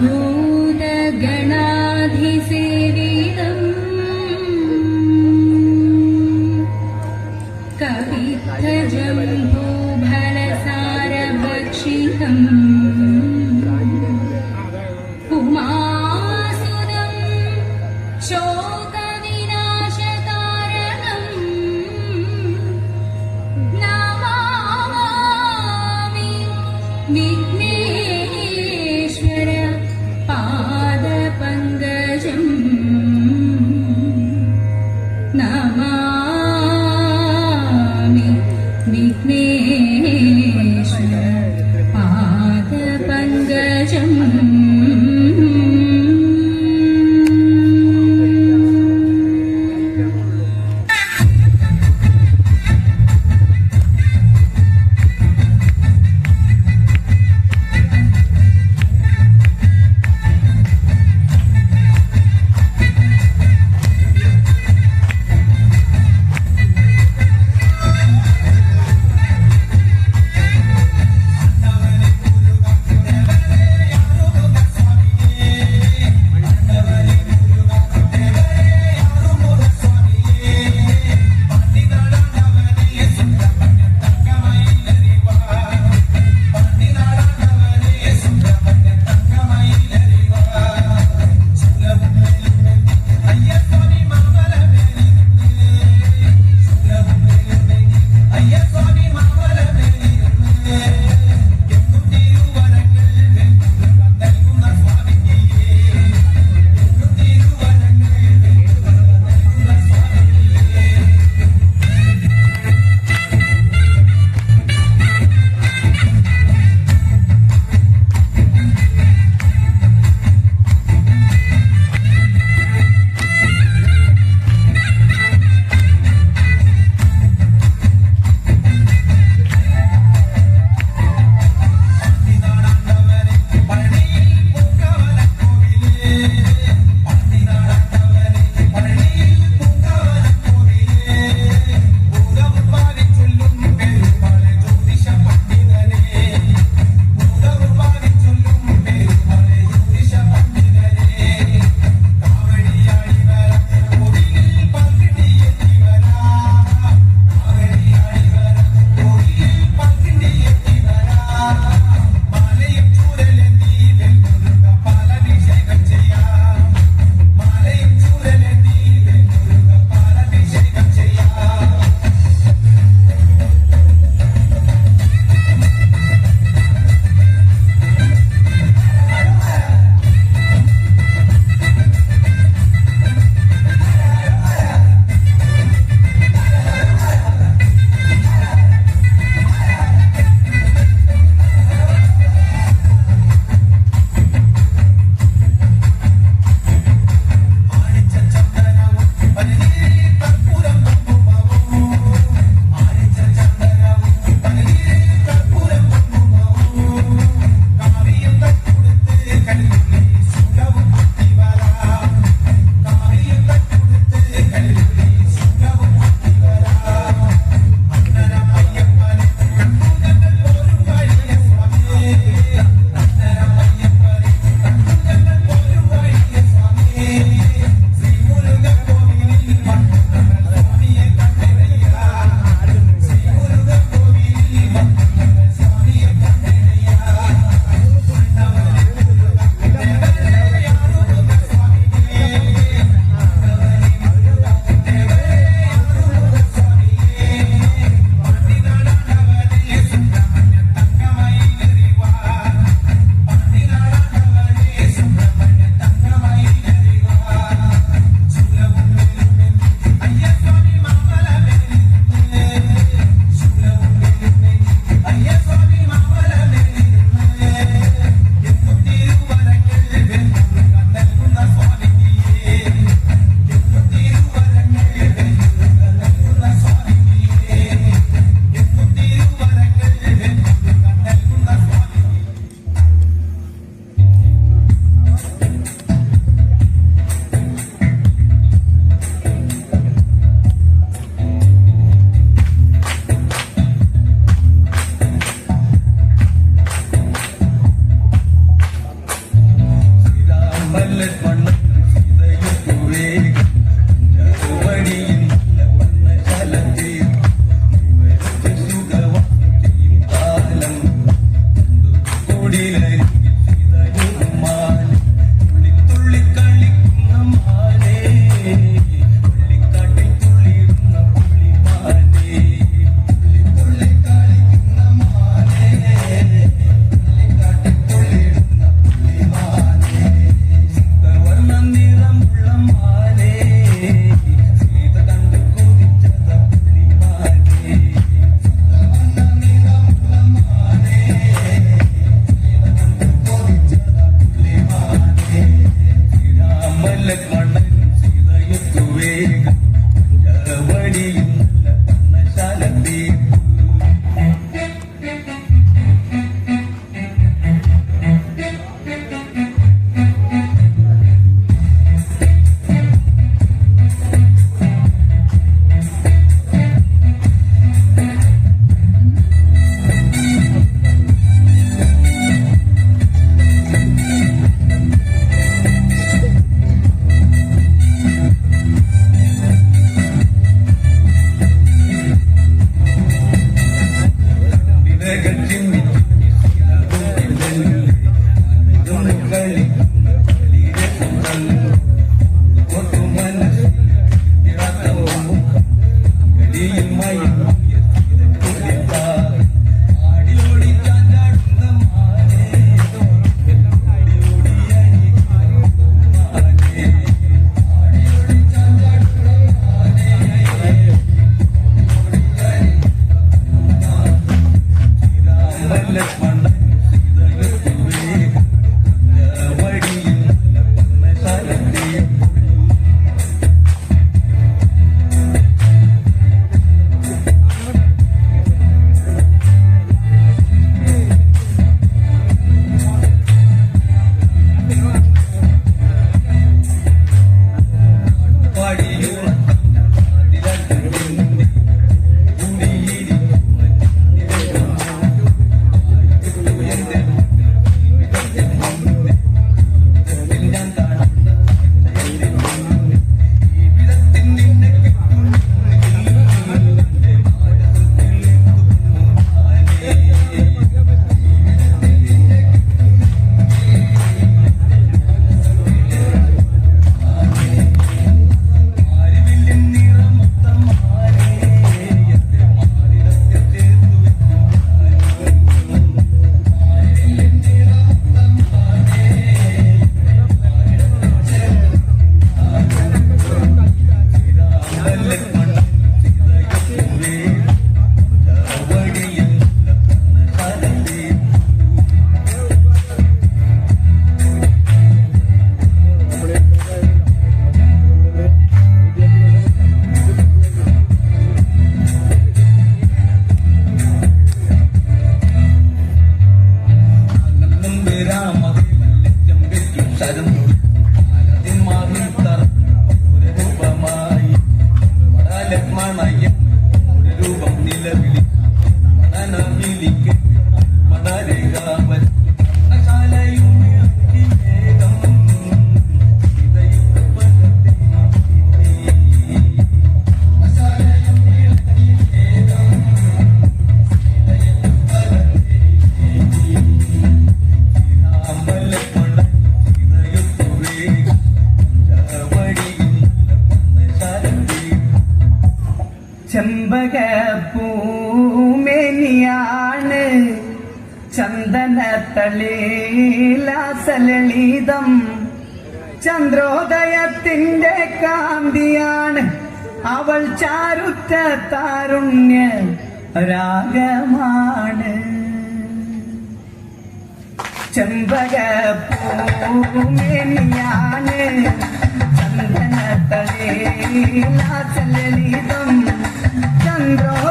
भूतगणाधिसेव कवित्रजम्बूभरसारभक्षितम् पुमासुरं शोकविनाशकारणम् ചന്ദനത്തളീലാസലളിതം ചന്ദ്രോദയത്തിന്റെ കാന്തിയാണ് അവൾ ചാരുത്ത താരുണ്യ രാഗമാണ്. ചെമ്പക പൂമേനിയാണ് ചന്ദനത്തളീലാസലളിതം ചന്ദ്രോ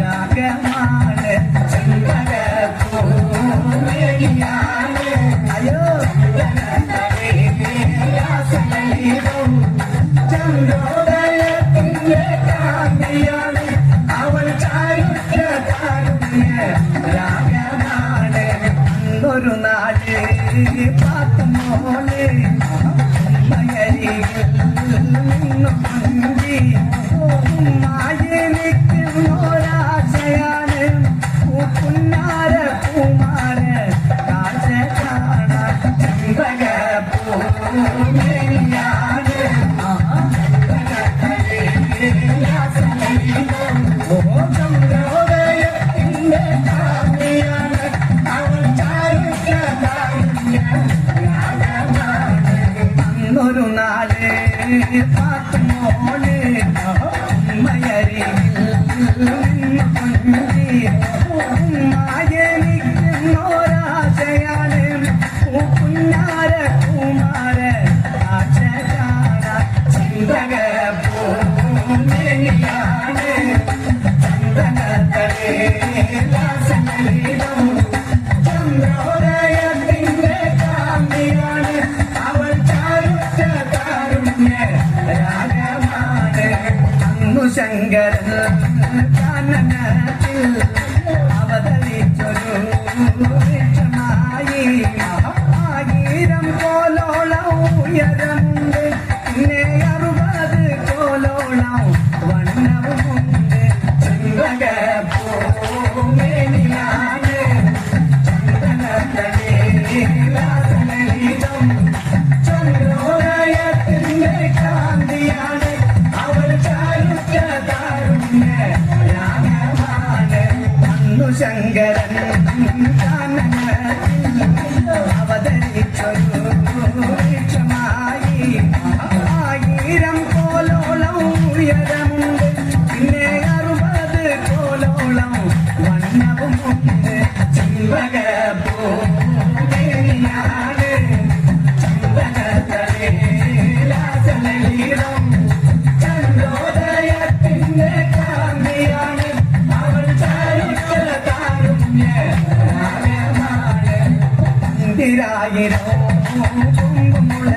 രാഗമാണ് അയ്യോ ചന്ദ്രോദയത്തിന്റെ കാമ്പിയാണ് അവൾ ചാരുക്കാരുണ്യ Thank you. ശങ്കരത്തിൽ അവതരിച്ചൊരു വൃക്ഷമായി മഹാഗീരം പോലോള ഉയരം திராயிரம் குங்குமுள